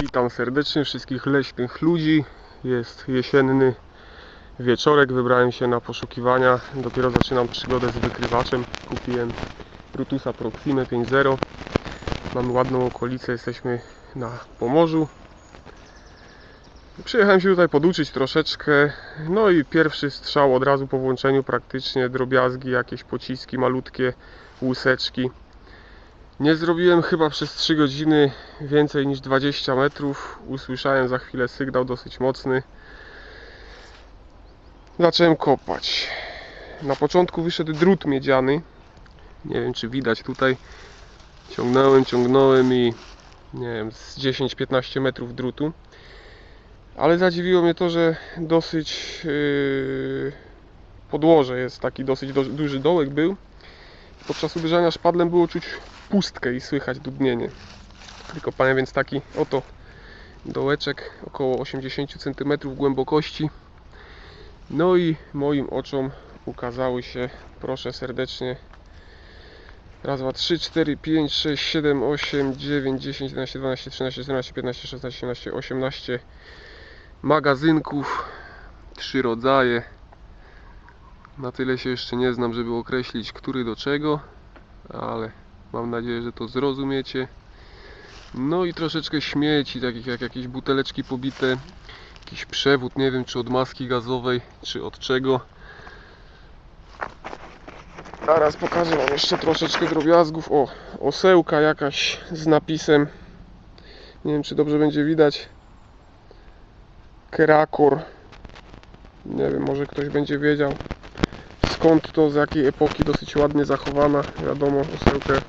Witam serdecznie wszystkich leśnych ludzi. Jest jesienny wieczorek. Wybrałem się na poszukiwania. Dopiero zaczynam przygodę z wykrywaczem. Kupiłem Brutusa Proximę 5.0. Mamy ładną okolicę. Jesteśmy na Pomorzu. Przyjechałem się tutaj poduczyć troszeczkę. No i pierwszy strzał od razu po włączeniu praktycznie drobiazgi, jakieś pociski malutkie, łuseczki. Nie zrobiłem chyba przez 3 godziny więcej niż 20 metrów. Usłyszałem za chwilę sygnał dosyć mocny. Zacząłem kopać. Na początku wyszedł drut miedziany. Nie wiem czy widać tutaj. Ciągnąłem, ciągnąłem i nie wiem, z 10-15 metrów drutu. Ale zadziwiło mnie to, że dosyć yy, podłoże jest taki dosyć do, duży dołek był. Podczas uderzania szpadlem było czuć pustkę i słychać dudnienie. Wykopałem więc taki oto dołeczek około 80 cm głębokości. No i moim oczom ukazały się, proszę serdecznie, raz, dwa, trzy, cztery, pięć, sześć, siedem, osiem, dziewięć, dziesięć, jedenaście, dwanaście, trzynaście, czternaście, piętnaście, szesnaście, siedemnaście, osiemnaście magazynków, trzy rodzaje. Na tyle się jeszcze nie znam, żeby określić, który do czego, ale mam nadzieję, że to zrozumiecie. No i troszeczkę śmieci, takich jak jakieś buteleczki pobite, jakiś przewód, nie wiem czy od maski gazowej, czy od czego. Zaraz pokażę Wam jeszcze troszeczkę drobiazgów. O, osełka jakaś z napisem. Nie wiem czy dobrze będzie widać. Kerakor. Nie wiem, może ktoś będzie wiedział skąd to, z jakiej epoki dosyć ładnie zachowana. Wiadomo, osełkę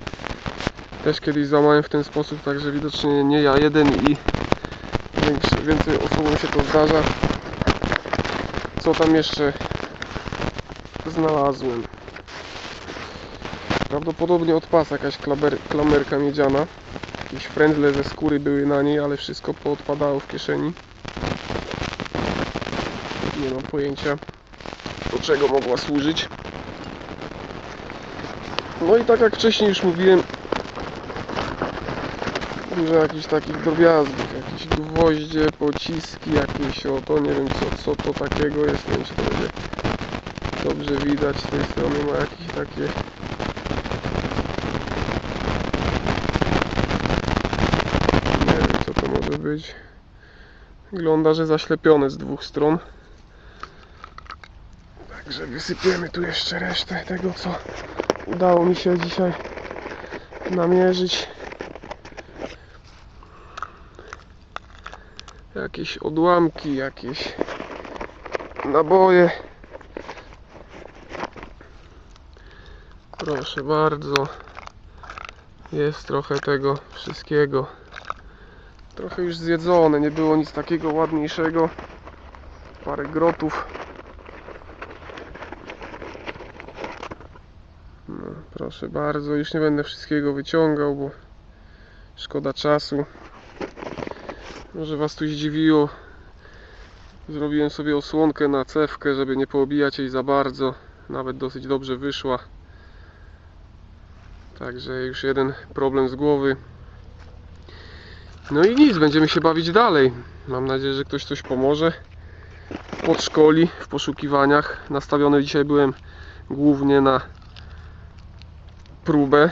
też kiedyś złamałem w ten sposób, także widocznie nie ja jeden i większy, więcej osobom się to zdarza. Co tam jeszcze znalazłem? Prawdopodobnie od pasa jakaś klamer, klamerka miedziana. Jakieś frędzle ze skóry były na niej, ale wszystko poodpadało w kieszeni. Nie mam pojęcia do czego mogła służyć. No i tak jak wcześniej już mówiłem, dużo jakichś takich drobiazgów, jakieś gwoździe, pociski jakieś, o to nie wiem co, co to takiego jest, nie wiem czy to będzie dobrze widać, z tej strony ma jakieś takie nie wiem co to może być wygląda, że zaślepione z dwóch stron Także wysypiemy tu jeszcze resztę tego, co udało mi się dzisiaj namierzyć. Jakieś odłamki, jakieś naboje. Proszę bardzo. Jest trochę tego wszystkiego. Trochę już zjedzone, nie było nic takiego ładniejszego. Parę grotów. No, proszę bardzo, już nie będę wszystkiego wyciągał, bo szkoda czasu. Może Was tu zdziwiło. Zrobiłem sobie osłonkę na cewkę, żeby nie poobijać jej za bardzo. Nawet dosyć dobrze wyszła. Także już jeden problem z głowy. No i nic, będziemy się bawić dalej. Mam nadzieję, że ktoś coś pomoże. Podszkoli w poszukiwaniach. Nastawiony dzisiaj byłem głównie na próbę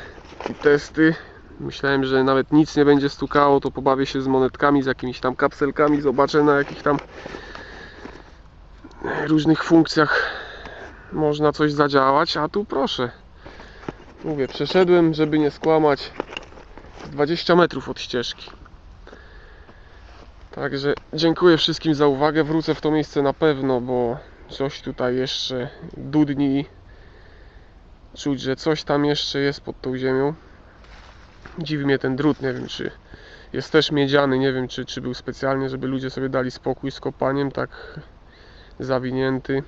i testy. Myślałem, że nawet nic nie będzie stukało, to pobawię się z monetkami, z jakimiś tam kapselkami, zobaczę na jakich tam różnych funkcjach można coś zadziałać, a tu proszę. Mówię, przeszedłem, żeby nie skłamać, z 20 metrów od ścieżki. Także dziękuję wszystkim za uwagę. Wrócę w to miejsce na pewno, bo coś tutaj jeszcze dudni czuć, że coś tam jeszcze jest pod tą ziemią. Dziwi mnie ten drut, nie wiem czy jest też miedziany, nie wiem czy, czy był specjalnie, żeby ludzie sobie dali spokój z kopaniem, tak zawinięty.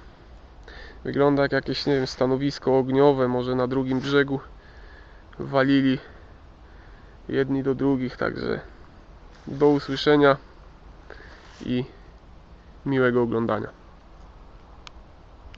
Wygląda jak jakieś, nie wiem, stanowisko ogniowe, może na drugim brzegu walili jedni do drugich, także do usłyszenia i miłego oglądania.